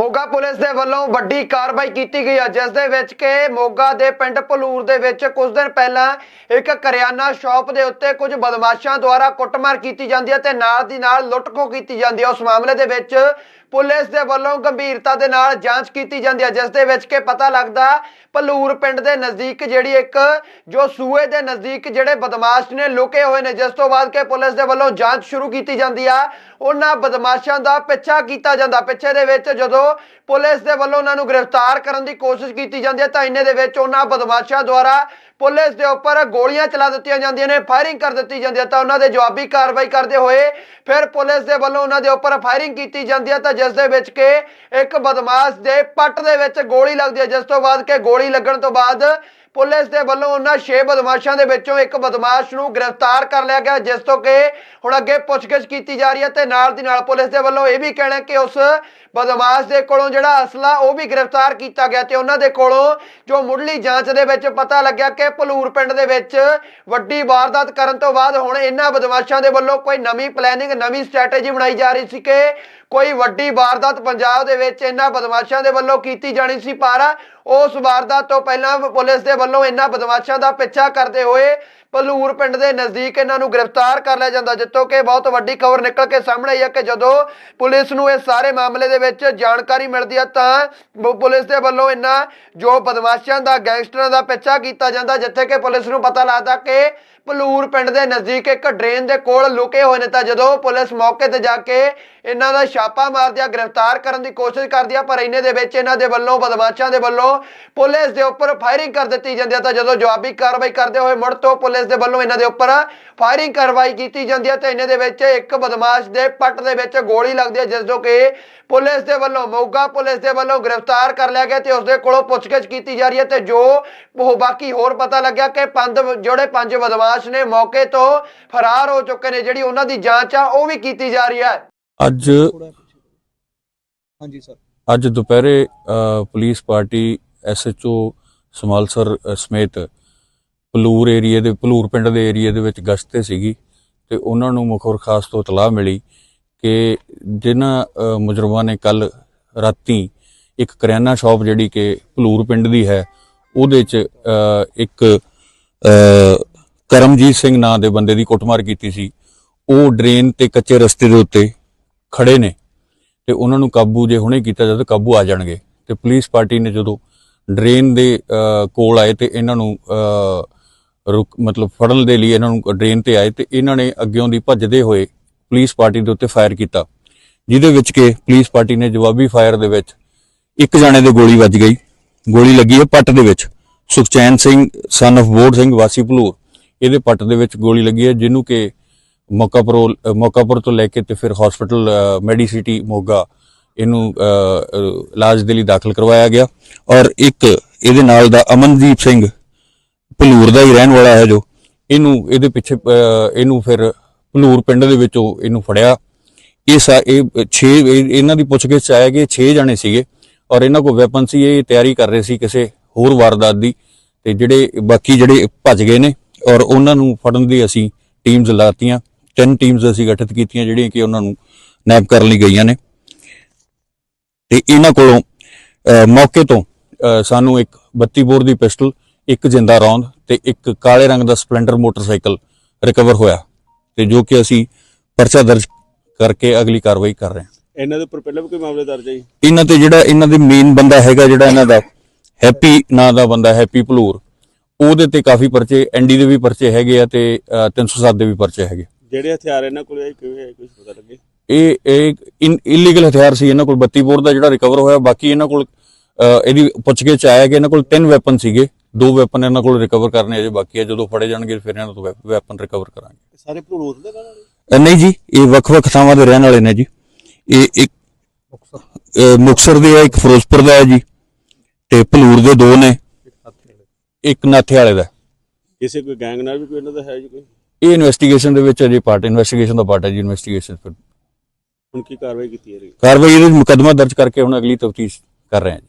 Moga police ਦੇ ਵੱਲੋਂ ਵੱਡੀ ਕਾਰਵਾਈ ਕੀਤੀ ਗਈ ਹੈ ਜਿਸ ਦੇ ਵਿੱਚ ਕਿ ਮੋਗਾ ਦੇ ਪਿੰਡ ਭਲੂਰ ਦੇ ਵਿੱਚ ਕੁਝ ਦਿਨ ਪਹਿਲਾਂ ਇੱਕ ਕਰਿਆਨਾ ਸ਼ਾਪ ਦੇ ਉੱਤੇ ਕੁਝ ਬਦਮਾਸ਼ਾਂ ਦੁਆਰਾ ਕੁੱਟਮਾਰ ਕੀਤੀ ਜਾਂਦੀ ਹੈ ਤੇ ਨਾਲ ਦੀ ਨਾਲ ਲੁੱਟਖੋ ਕੀਤੀ ਜਾਂਦੀ ਹੈ ਉਸ ਮਾਮਲੇ ਦੇ ਵਿੱਚ ਪੁਲਿਸ ਦੇ ਵੱਲੋਂ ਗੰਭੀਰਤਾ ਦੇ ਨਾਲ ਜਾਂਚ ਕੀਤੀ ਜਾਂਦੀ ਹੈ, ਜਿਸ ਦੇ ਵਿੱਚ ਕਿ ਪਤਾ ਲੱਗਦਾ ਭਲੂਰ ਪਿੰਡ ਦੇ ਨਜ਼ਦੀਕ ਜਿਹੜੀ ਇੱਕ, ਜੋ ਸੂਏ ਦੇ ਨਜ਼ਦੀਕ ਜਿਹੜੇ ਬਦਮਾਸ਼ ਨੇ ਲੁਕੇ ਹੋਏ ਨੇ, ਜਿਸ ਤੋਂ ਬਾਅਦ ਕਿ ਪੁਲਿਸ ਦੇ ਵੱਲੋਂ ਜਾਂਚ ਸ਼ੁਰੂ ਕੀਤੀ ਜਾਂਦੀ ਆ। ਉਹਨਾਂ ਬਦਮਾਸ਼ਾਂ ਦਾ ਪਿੱਛਾ ਕੀਤਾ ਜਾਂਦਾ। ਪਿੱਛੇ ਦੇ ਵਿੱਚ ਜਦੋਂ ਪੁਲਿਸ ਦੇ ਵੱਲੋਂ ਉਹਨਾਂ ਨੂੰ ਗ੍ਰਿਫਤਾਰ ਕਰਨ ਦੀ ਕੋਸ਼ਿਸ਼ ਕੀਤੀ ਜਾਂਦੀ ਹੈ, ਤਾਂ ਇੰਨੇ ਦੇ ਵਿੱਚ ਉਹਨਾਂ ਬਦਮਾਸ਼ਾਂ ਦੁਆਰਾ ਪੁਲਿਸ ਦੇ ਉੱਪਰ ਗੋਲੀਆਂ ਚਲਾ ਦਿੱਤੀਆਂ ਜਾਂਦੀਆਂ ਨੇ ਫਾਇਰਿੰਗ ਕਰ ਦਿੱਤੀ ਜਾਂਦੀ ਹੈ ਤਾਂ ਉਹਨਾਂ ਦੇ ਜਵਾਬੀ ਕਾਰਵਾਈ ਕਰਦੇ ਹੋਏ ਫਿਰ ਪੁਲਿਸ ਦੇ ਵੱਲੋਂ ਉਹਨਾਂ ਦੇ ਉੱਪਰ ਫਾਇਰਿੰਗ ਕੀਤੀ ਜਾਂਦੀ ਹੈ ਤਾਂ ਜਿਸ ਦੇ ਵਿੱਚ ਕਿ ਇੱਕ ਬਦਮਾਸ਼ ਦੇ ਪੱਟ ਦੇ ਵਿੱਚ ਗੋਲੀ ਲੱਗਦੀ ਹੈ। ਜਿਸ ਤੋਂ ਬਾਅਦ ਕਿ ਗੋਲੀ ਲੱਗਣ ਤੋਂ ਬਾਅਦ ਪੁਲਿਸ ਦੇ ਵੱਲੋਂ ਉਹਨਾਂ 6 ਬਦਮਾਸ਼ਾਂ ਦੇ ਵਿੱਚੋਂ ਇੱਕ ਬਦਮਾਸ਼ ਨੂੰ ਗ੍ਰਿਫਤਾਰ ਕਰ ਲਿਆ ਗਿਆ, ਜਿਸ ਤੋਂ ਕਿ ਹੁਣ ਅੱਗੇ ਪੁੱਛਗਿੱਛ ਕੀਤੀ ਜਾ ਰਹੀ ਹੈ ਤੇ ਨਾਲ ਦੀ ਨਾਲ ਪੁਲਿਸ ਦੇ ਵੱਲੋਂ ਇਹ ਵੀ ਕਹਿਣਾ ਕਿ ਉਸ ਬਦਮਾਸ਼ ਦੇ ਕੋਲੋਂ ਜਿਹੜਾ ਅਸਲਾ ਉਹ ਵੀ ਗ੍ਰਿਫਤਾਰ ਕੀਤਾ ਗਿਆ ਤੇ ਉਹਨਾਂ ਦੇ ਕੋਲੋਂ ਜੋ ਮੁੱਢਲੀ ਜਾਂਚ ਦੇ ਵਿੱਚ ਪਤਾ ਲੱਗਿਆ ਕਿ ਭਲੂਰ ਪਿੰਡ ਦੇ ਵਿੱਚ ਵੱਡੀ ਵਾਰਦਾਤ ਕਰਨ ਤੋਂ ਬਾਅਦ ਹੁਣ ਇਹਨਾਂ ਬਦਮਾਸ਼ਾਂ ਦੇ ਵੱਲੋਂ ਕੋਈ ਨਵੀਂ ਪਲੈਨਿੰਗ ਨਵੀਂ ਸਟ੍ਰੈਟੇਜੀ ਬਣਾਈ ਜਾ ਰਹੀ ਸੀ ਕਿ ਕੋਈ ਵੱਡੀ ਵਾਰਦਾਤ ਪੰਜਾਬ ਦੇ ਵਿੱਚ ਇਹਨਾਂ ਬਦਮਾਸ਼ਾਂ ਦੇ ਵੱਲੋਂ ਕੀਤੀ ਜਾਣੀ ਸੀ, ਪਰ ਉਸ ਵਾਰਦਾਤ ਤੋਂ ਪਹਿਲਾਂ ਪੁਲਿਸ ਦੇ ਵੱਲੋਂ ਇਹਨਾਂ ਬਦਮਾਸ਼ਾਂ ਦਾ ਪਿੱਛਾ ਕਰਦੇ ਹੋਏ ਭਲੂਰ ਪਿੰਡ ਦੇ ਨਜ਼ਦੀਕ ਇਹਨਾਂ ਨੂੰ ਗ੍ਰਿਫਤਾਰ ਕਰ ਲਿਆ ਜਾਂਦਾ, ਜਿੱਥੋਂ ਕਿ ਬਹੁਤ ਵੱਡੀ ਖਬਰ ਨਿਕਲ ਕੇ ਸਾਹਮਣੇ ਆਈ ਹੈ ਕਿ ਜਦੋਂ ਪੁਲਿਸ ਨੂੰ ਇਹ ਸਾਰੇ ਮਾਮਲੇ ਦੇ ਵਿੱਚ ਜਾਣਕਾਰੀ ਮਿਲਦੀ ਹੈ ਤਾਂ ਪੁਲਿਸ ਦੇ ਵੱਲੋਂ ਇਹਨਾਂ ਜੋ ਬਦਮਾਸ਼ਾਂ ਦਾ, ਗੈਂਗਸਟਰਾਂ ਦਾ ਪਿੱਛਾ ਕੀਤਾ ਜਾਂਦਾ, ਜਿੱਥੇ ਕਿ ਪੁਲਿਸ ਨੂੰ ਪਤਾ ਲੱਗਦਾ ਕਿ ਭਲੂਰ ਪਿੰਡ ਦੇ ਨਜ਼ਦੀਕ ਇੱਕ ਡਰੇਨ ਦੇ ਕੋਲ ਲੁਕੇ ਹੋਏ ਨੇ ਤਾਂ ਜਦੋਂ ਪੁਲਿਸ ਮੌਕੇ ਤੇ ਜਾ ਕੇ ਇਹਨਾਂ ਦਾ ਛਾਪਾ ਮਾਰਦਿਆ ਗ੍ਰਿਫਤਾਰ ਕਰਨ ਦੀ ਕੋਸ਼ਿਸ਼ ਕਰਦੀ ਆ, ਪਰ ਇਹਨੇ ਦੇ ਵਿੱਚ ਇਹਨਾਂ ਦੇ ਵੱਲੋਂ, ਬਦਮਾਸ਼ਾਂ ਦੇ ਵੱਲੋਂ ਪੁਲਿਸ ਦੇ ਉੱਪਰ ਫਾਇਰਿੰਗ ਕਰ ਦਿੱਤੀ ਜਾਂਦੀ ਹੈ ਤਾਂ ਜਦੋਂ ਜਵਾਬੀ ਕਾਰਵਾਈ ਕਰਦੇ ਹੋਏ ਮੁੜ ਤੋਂ ਪੁਲਿਸ ਦੇ ਵੱਲੋਂ ਇਹਨਾਂ ਦੇ ਉੱਪਰ ਫਾਇਰਿੰਗ ਕਾਰਵਾਈ ਕੀਤੀ ਜਾਂਦੀ ਹੈ ਤੇ ਇਹਨੇ ਦੇ ਵਿੱਚ ਇੱਕ ਬਦਮਾਸ਼ ਦੇ ਪੱਟ ਦੇ ਵਿੱਚ ਗੋਲੀ ਲੱਗਦੀ ਹੈ ਜਿਸ ਤੋਂ ਕਿ ਪੁਲਿਸ ਦੇ ਵੱਲੋਂ ਮੋਗਾ ਪੁਲਿਸ ਦੇ ਵੱਲੋਂ ਗ੍ਰਿਫਤਾਰ ਕਰ ਲਿਆ ਗਿਆ ਤੇ ਉਸ ਦੇ ਕੋਲੋਂ ਪੁੱਛਗਿੱਛ ਕੀਤੀ ਜਾ ਰਹੀ ਹੈ ਤੇ ਜੋ ਉਹ ਬਾਕੀ ਹੋਰ ਪਤਾ ਲੱਗਿਆ ਕਿ ਪੰਜ ਜਿਹੜੇ ਪੰਜ ਬਦਮਾਸ਼ ਨੇ ਮੌਕੇ ਤੋਂ ਫਰਾਰ ਹੋ ਚੁੱਕੇ ਨੇ ਜਿਹੜੀ ਉਹਨਾਂ ਦੀ ਜਾਂਚ ਆ ਉਹ ਵੀ ਕੀਤੀ ਜਾ ਰਹੀ ਹੈ। ਅੱਜ ਹਾਂਜੀ ਸਰ। ਅੱਜ ਦੁਪਹਿਰੇ ਪੁਲਿਸ ਪਾਰਟੀ ਐਸਐਚਓ ਸਮਾਲਸਰ ਅ, ਸਮੇਤ ਪਲੂਰ ਏਰੀਏ ਦੇ, ਪਲੂਰ ਪਿੰਡ ਦੇ ਏਰੀਏ ਦੇ ਵਿੱਚ ਗਸ਼ਤ ਤੇ ਸੀਗੀ ਤੇ ਉਹਨਾਂ ਨੂੰ ਮੁਖਬਰ ਖਾਸ ਤੋਂ ਇਤਲਾਹ ਮਿਲੀ ਕਿ ਜਿਨ੍ਹਾਂ ਮੁਜਰਮਾਂ ਨੇ ਕੱਲ ਰਾਤੀ ਇੱਕ ਕਰਿਆਨਾ ਸ਼ਾਪ ਜਿਹੜੀ ਕਿ ਪਲੂਰ ਪਿੰਡ ਦੀ ਹੈ, ਉਹਦੇ 'ਚ ਇੱਕ ਕਰਮਜੀਤ ਸਿੰਘ ਨਾਂ ਦੇ ਬੰਦੇ ਦੀ ਕੁੱਟਮਾਰ ਕੀਤੀ ਸੀ। ਉਹ ਡਰੇਨ ਤੇ ਕੱਚੇ ਰਸਤੇ ਦੇ ਉੱਤੇ ਖੜੇ ਨੇ ਤੇ ਉਹਨਾਂ ਨੂੰ ਕਾਬੂ ਜੇ ਹੁਣੇ ਕੀਤਾ ਜਾਵੇ ਤਾਂ ਕਾਬੂ ਆ ਜਾਣਗੇ। ਤੇ ਪੁਲਿਸ ਪਾਰਟੀ ਨੇ ਜਦੋਂ ਡਰੇਨ ਦੇ ਕੋਲ ਆਏ ਤੇ ਇਹਨਾਂ ਨੂੰ ਰੁਕ, ਮਤਲਬ ਫੜਨ ਦੇ ਲਈ ਇਹਨਾਂ ਨੂੰ ਡਰੇਨ ਤੇ ਆਏ ਤੇ ਇਹਨਾਂ ਨੇ ਅੱਗਿਓਂ ਦੀ ਭੱਜਦੇ ਹੋਏ ਪੁਲਿਸ ਪਾਰਟੀ ਦੇ ਉੱਤੇ ਫਾਇਰ ਕੀਤਾ, ਜਿਹਦੇ ਵਿੱਚ ਕਿ ਪੁਲਿਸ ਪਾਰਟੀ ਨੇ ਜਵਾਬੀ ਫਾਇਰ ਦੇ ਵਿੱਚ ਇੱਕ ਜਾਣੇ ਦੇ ਗੋਲੀ ਵੱਜ ਗਈ। ਗੋਲੀ ਲੱਗੀ ਹੈ ਪੱਟ ਦੇ ਵਿੱਚ। ਸੁਖਚੈਨ ਸਿੰਘ ਸਨ of ਬੋਰਡ ਸਿੰਘ, ਵਾਸੀ ਭਲੂਰ, ਇਹਦੇ ਪੱਟ ਦੇ ਵਿੱਚ ਗੋਲੀ ਲੱਗੀ ਹੈ, ਜਿਹਨੂੰ ਕਿ ਮੌਕਾਪੁਰ ਮੌਕਾਪੁਰ ਤੋਂ ਲੈ ਕੇ ਤੇ ਫਿਰ ਹਸਪੀਟਲ ਮੈਡੀਸਿਟੀ ਮੋਗਾ, ਇਹਨੂੰ ਇਲਾਜ ਦੇ ਲਈ ਦਾਖਲ ਕਰਵਾਇਆ ਗਿਆ। ਔਰ ਇੱਕ ਇਹਦੇ ਨਾਲ ਦਾ ਅਮਨਦੀਪ ਸਿੰਘ ਭਲੂਰ ਦਾ ਹੀ ਰਹਿਣ ਵਾਲਾ ਹੈ ਜੋ। ਇਹਨੂੰ, ਇਹਦੇ ਪਿੱਛੇ ਇਹਨੂੰ ਫਿਰ ਭਲੂਰ ਪਿੰਡ ਦੇ ਵਿੱਚੋਂ ਇਹਨੂੰ ਫੜਿਆ। ਇਹ ਸਾ- ਇਹ 6 ਇਹਨਾਂ ਦੀ ਪੁੱਛਗਿੱਛ 'ਚ ਆਇਆ ਕਿ 6 ਜਾਣੇ ਸੀਗੇ ਔਰ ਇਹਨਾਂ ਕੋਲ ਵੈਪਨ ਸੀ, ਇਹ ਤਿਆਰੀ ਕਰ ਰਹੇ ਸੀ ਕਿਸੇ ਹੋਰ ਵਾਰਦਾਤ ਦੀ। ਤੇ ਜਿਹੜੇ, ਬਾਕੀ ਜਿਹੜੇ ਭੱਜ ਗਏ ਨੇ ਔਰ ਉਹਨਾਂ ਨੂੰ ਫੜਨ ਦੀ ਅਸੀਂ ਟੀਮਸ ਲਾਤੀਆਂ। ਤਿੰਨ ਟੀਮਸ ਅਸੀਂ ਗਠਿਤ ਕੀਤੀਆਂ ਜਿਹੜੀਆਂ ਕਿ ਉਹਨਾਂ ਨੂੰ ਨੈਪ ਕਰਨ ਲਈ ਗਈਆਂ ਨੇ। ਤੇ ਇਹਨਾਂ ਕੋਲੋਂ ਮੌਕੇ ਤੋਂ ਸਾਨੂੰ ਇੱਕ 32 ਬੋਰ ਦੀ ਪਿਸਟਲ ਇੱਕ ਜਿੰਦਾ ਰੌਂਦ ਤੇ ਇੱਕ ਕਾਲੇ ਰੰਗ ਦਾ ਸਪਲੈਂਡਰ ਮੋਟਰਸਾਈਕਲ ਰਿਕਵਰ ਹੋਇਆ ਤੇ ਜੋ ਕਿ ਅਸੀਂ ਪਰਚਾ ਦਰਜ ਕਰਕੇ ਅਗਲੀ ਕਾਰਵਾਈ ਕਰ ਰਹੇ ਹਾਂ। ਇਹਨਾਂ ਦੇ ਉੱਪਰ ਪਹਿਲਾਂ ਵੀ ਕੋਈ ਮਾਮਲੇ ਦਰਜ ਹੈ ਜੀ? ਇਹਨਾਂ ਤੇ ਜਿਹੜਾ ਇਹਨਾਂ ਦੇ ਮੇਨ ਬੰਦਾ ਹੈਗਾ ਜਿਹੜਾ ਇਹਨਾਂ ਦਾ ਹੈਪੀ ਨਾਂ ਦਾ ਬੰਦਾ ਹੈਪੀ ਭਲੂਰ ਉਹਦੇ ਤੇ ਕਾਫੀ ਪਰਚੇ ਐਨਡੀ ਦੇ ਵੀ ਪਰਚੇ ਹੈਗੇ ਆ ਤੇ ਅਹ, 307 ਦੇ ਵੀ ਪਰਚੇ ਹੈਗੇ। ਜਿਹੜੇ ਹਥਿਆਰ ਇਹਨਾਂ ਕੋਲ ਆਏ ਕਿਵੇਂ ਹੈ ਕੁਝ ਪਤਾ ਲੱਗੇ? ਇਹ ਇਹ ਇਲੀਗਲ ਹਥਿਆਰ ਸੀ ਇਹਨਾਂ ਕੋਲ 32 ਬੋਰ ਦਾ ਜਿਹੜਾ ਰਿਕਵਰ ਹੋਇਆ ਬਾਕੀ ਇਹਨਾਂ ਕੋਲ ਅਹ, ਇਹਦੀ ਪੁੱਛਗਿੱਛ ਆਇਆ ਕਿ ਇਹਨਾਂ ਕੋਲ ਤਿੰਨ ਵੈਪਨ ਸੀਗੇ। ਦੋ ਵੈਪਨ ਇਹਨਾਂ ਕੋਲ ਰਿਕਵਰ ਕਰਨੇ ਅਜੇ ਬਾਕੀ ਹੈ ਜਦੋਂ ਫੜੇ ਜਾਣਗੇ ਫਿਰ ਇਹਨਾਂ ਤੋਂ ਵੈਪਨ ਰਿਕਵਰ ਕਰਾਂਗੇ। ਸਾਰੇ ਭਲੂਰ ਦੇ? ਨਾਲ ਅਹ, ਨਹੀਂ ਜੀ ਇਹ ਵੱਖ-ਵੱਖ ਥਾਵਾਂ ਦੇ ਰਹਿਣ ਵਾਲੇ ਨੇ ਜੀ। ਇਹ ਇੱਕ ਅਹ, ਮੁਕਤਸਰ ਦੇ ਆ ਇੱਕ ਫਿਰੋਜ਼ਪੁਰ ਦਾ ਹੈ ਜੀ ਤੇ ਭਲੂਰ ਦੇ ਦੋ ਨੇ। ਇੱਕ ਨਾਥੇ ਵਾਲੇ ਦਾ। ਕਿਸੇ ਕੋਈ ਗੈਂਗ ਨਾਲ ਵੀ ਕੋਈ ਇਹਨਾਂ ਦਾ ਹੈ ਜੀ ਕੋਈ? ਇਹ ਇਨਵੈਸਟੀਗੇਸ਼ਨ ਦੇ ਵਿੱਚ ਅਜੇ ਪਾਰਟ ਇਨਵੈਸਟੀਗੇਸ਼ਨ ਦਾ ਪਾਰਟ ਹੈ ਜੀ ਇਨਵੈਸਟੀਗੇਸ਼ਨ ਫਿਰ। ਹੁਣ ਕੀ ਕਾਰਵਾਈ ਕੀਤੀ ਹੈ? ਕਾਰਵਾਈ ਇਹਦੇ ਮੁਕਦਮਾ ਦਰਜ ਕਰਕੇ ਹੁਣ ਅਗਲੀ ਤਫਤੀਸ਼ ਕਰ ਰਹੇ ਹਾਂ ਜੀ।